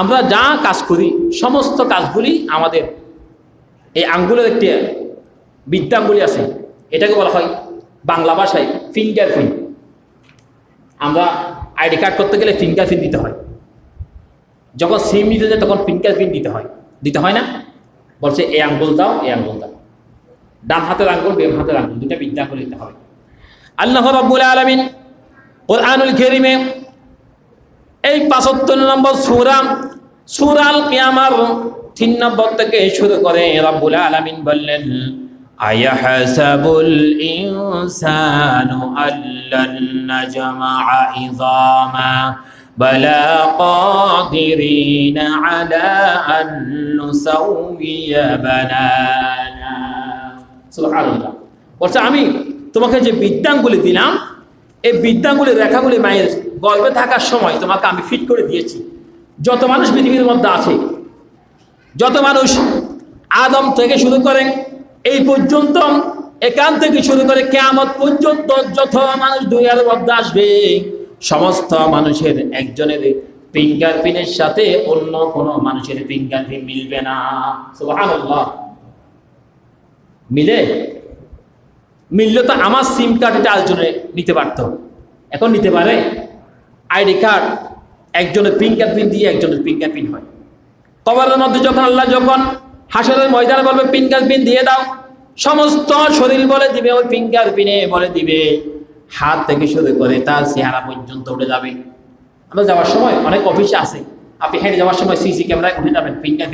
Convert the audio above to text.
আমরা যা কাজ করি, সমস্ত কাজগুলি আমাদের এই আঙ্গুলের একটি বিদ্যাঙ্গুলি আছে। এটাকে বলা হয় বাংলা ভাষায় ফিঙ্গার প্রিন্ট আমরা আইডি কার্ড করতে গেলে ফিঙ্গার প্রিন্ট দিতে হয়। যখন সিম নিতে যায় তখন ফিঙ্গার প্রিন্ট দিতে হয়। দিতে হয় না? বলছে, এই আঙ্গুল দাও, এই আঙ্গুল দাও। ডান হাতের আঙ্গুল, বেম হাতের আঙ্গুল দুটা বিদ্যাঙ্গুল দিতে হবে। আল্লাহ রব্বুল আলমিন কোরআনুল কেরিমে এই পাঁচাত্তর নম্বর সুরা সুরাল কিয়ামার তিন নম্বর থেকে শুরু করে রাবুল আলামিন বললেন, আয়াহসাবুল ইনসানু আল্লান নাজমা ইযামা বালা কাদিরিনা আলা আন নুসাউইয়া বানানা। বলছে আমি তোমাকে যে বিদ্যাঙ্গুলি দিলাম, এই বিদ্যাঙ্গুলি, রেখাগুলি মায়ের গর্ভে থাকার সময় তোমাকে আমি ফিট করে দিয়েছি। যত মানুষ পৃথিবীর মধ্যে আছে, যত মানুষ আদম থেকে শুরু করে এই পর্যন্ত, এখান থেকে শুরু করে কেয়ামত পর্যন্ত যত মানুষ দুনিয়ার মধ্যে আসবে, সমস্ত মানুষের একজনের ফিঙ্গার প্রিন্টের সাথে অন্য কোনো মানুষের ফিঙ্গার প্রিন্ট মিলবে না। মিলে? মিললে তো আমার সিম কার্ড এটা আরেকজনে নিতে পারতো। এখন নিতে পারে? আইডি কার্ড, একজনের ফিঙ্গার প্রিন্ট দিয়ে একজনের ফিঙ্গার প্রিন্ট হয়। কবরের মধ্যে যখন আল্লাহ যখন হাসরের ময়দানে বলবে ফিঙ্গার প্রিন্ট দিয়ে দাও, সমস্ত শরীর বলে দিবে, ওই ফিঙ্গার প্রিন্টে বলে দিবে। হাত থেকে শুরু করে তার চেহারা পর্যন্ত উঠে যাবে। আমরা যাওয়ার সময় অনেক অফিসে আছে। আপনি হেঁটে যাওয়ার সময় সিসি ক্যামেরায় উঠে যাবেন ফিঙ্গার